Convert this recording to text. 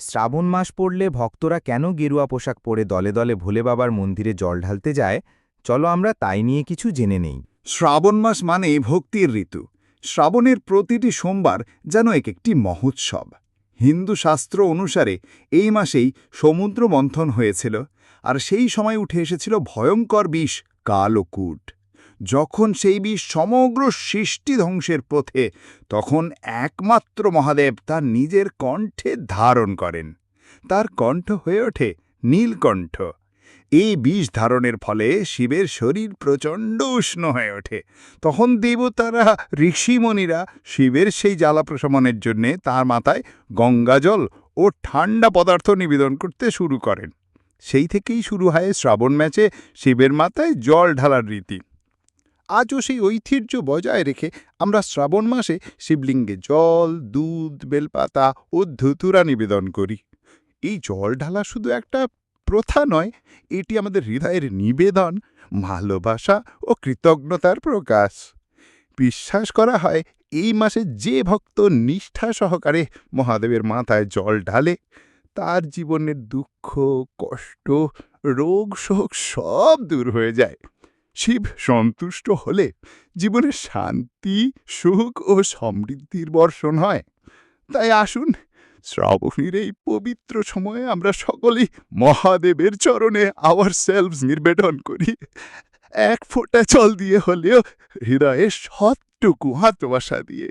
শ্রাবণ মাস পড়লে ভক্তরা কেন গেরুয়া পোশাক পরে দলে দলে ভোলে বাবার মন্দিরে জল ঢালতে যায়? চলো আমরা তাই নিয়ে কিছু জেনে নেই। শ্রাবণ মাস মানে ভক্তির ঋতু। শ্রাবণের প্রতিটি সোমবার যেন এক একটি মহোৎসব। হিন্দু শাস্ত্র অনুসারে এই মাসেই সমুদ্র মন্থন হয়েছিল, আর সেই সময় উঠে এসেছিল ভয়ঙ্কর বিষ, কালকুট। যখন সেই বিষ সমগ্র সৃষ্টি ধ্বংসের পথে, তখন একমাত্র মহাদেব তার নিজের কণ্ঠে ধারণ করেন। তার কণ্ঠ হয়ে ওঠে নীলকণ্ঠ। এই বিষ ধারণের ফলে শিবের শরীর প্রচণ্ড উষ্ণ হয়ে ওঠে। তখন দেবতারা, ঋষিমণিরা শিবের সেই জ্বালা প্রশমনের জন্যে তার মাথায় গঙ্গাজল ও ঠান্ডা পদার্থ নিবেদন করতে শুরু করেন। সেই থেকেই শুরু হয় শ্রাবণ ম্যাচে শিবের মাথায় জল ঢালার রীতি। আজও সেই ঐতিহ্য বজায় রেখে আমরা শ্রাবণ মাসে শিবলিঙ্গে জল, দুধ, বেলপাতা ও ধুতুরা নিবেদন করি। এই জল ঢালা শুধু একটা প্রথা নয়, এটি আমাদের হৃদয়ের নিবেদন, ভালোবাসা ও কৃতজ্ঞতার প্রকাশ। বিশ্বাস করা হয়, এই মাসে যে ভক্ত নিষ্ঠা সহকারে মহাদেবের মাথায় জল ঢালে, তার জীবনের দুঃখ, কষ্ট, রোগ, শোক সব দূর হয়ে যায়। শিব সন্তুষ্ট হলে জীবনে শান্তি, সুখ ও সমৃদ্ধির বর্ষণ হয়। তাই আসুন, শ্রাবণীর এই পবিত্র সময়ে আমরা সকলেই মহাদেবের চরণে আওয়ার সেলভস নির্বেদন করি। এক ফোঁটা চল দিয়ে হলেও হৃদয়ে সৎটুকু হাতবাসা দিয়ে।